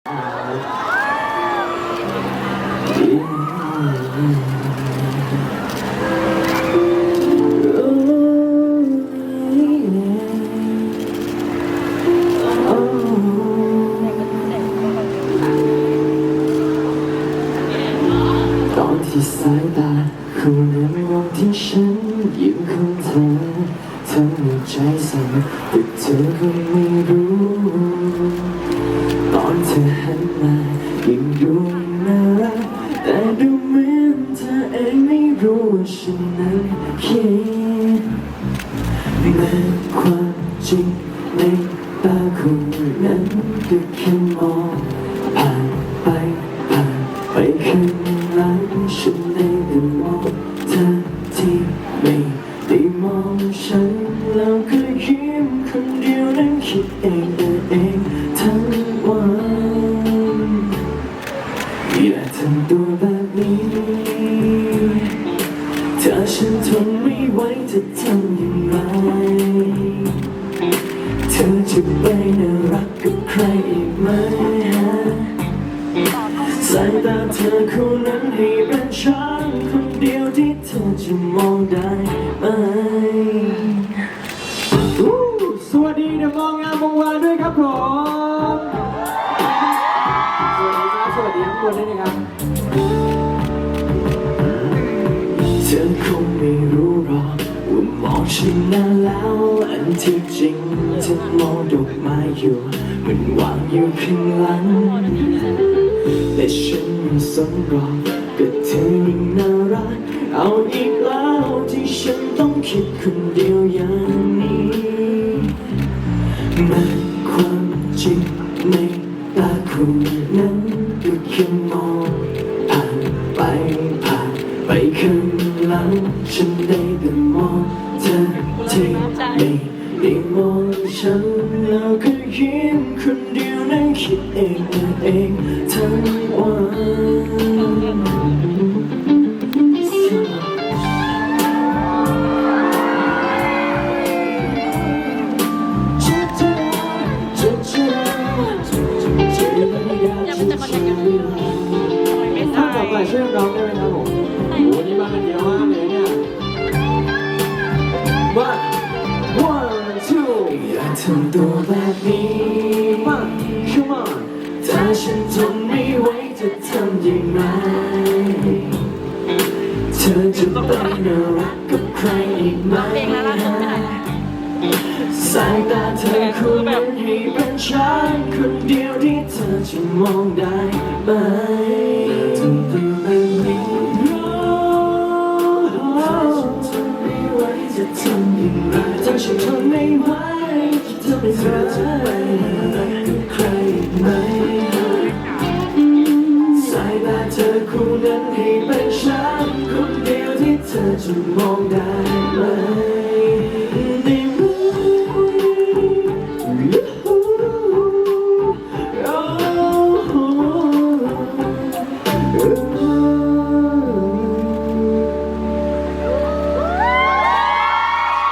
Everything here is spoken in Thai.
ตอนที่สายตาคู่นั้นมองที่ฉันยิ้มของเธอเธอมีใจสั่นแต่เธอก็ไม่รู้ รู้ว่าฉันนั้นคิดแม้ความจริงในตาคุณนั้นก็แค่มองผ่านไปผ่านไปข้างหลังฉันได้แต่มองเธอที่ไม่ได้มองฉันแล้วก็ยิ้มคนเดียวนั้นคิดเองเออเองทั้งวันอย่าทำตัวแบบนี้ ฉันทนไม่ไหวจะทำอย่างไร เธอจะไปน่ารักกับใครอีกไหมสายตาเธอคู่นั้นให้เป็นฉันคนเดียวที่เธอจะมองได้ไหมสวัสดีเดอะมองงามวงวานด้วยครับผม สวัสดีครับ สวัสดีทุกคนด้วยนะครับ ธอคงไม่รู้หรอกว่ามองฉันนานแล้ว อันที่จริงเธอมองดอกไม้อยู่มันวางอยู่ข้างหลังแต่ฉันไม่สนหรอกก็เธอยิ่งน่ารักเอาอีกแล้วที่ฉันต้องคิดคนเดียวอย่างนี้แม้ความจริงในตาคุณนั้นก็แค่มองผ่านไปผ่านไปข้าง หลังฉันได้แต่มองเธอที่ไม่ได้มองฉันแล้วก็ยิ้มคนเดียวนั่งคิดเองเออเองทั้งวันอย่าไปจับมันอย่างนี้ไม่ถ้ช่ต่อไปช่วยร้องได้ไหมครับ One One Two อย่าทำตัวแบบนี้ One Come on ถ้าฉันทนไม่ไหวจะทำยังไงเธอจะไปน่ารักกับใครอีกไหมสายตาเธอคู่นั้นให้เป็นฉันคนเดียวที่เธอจะมองได้ไหม ไม่ไหวจะทำให้เธอจะไปรักกับใครอีกไหมสายตาเธอคู่นั้นให้เป็นฉันคนเดียวที่เธอจะมองได้ไหม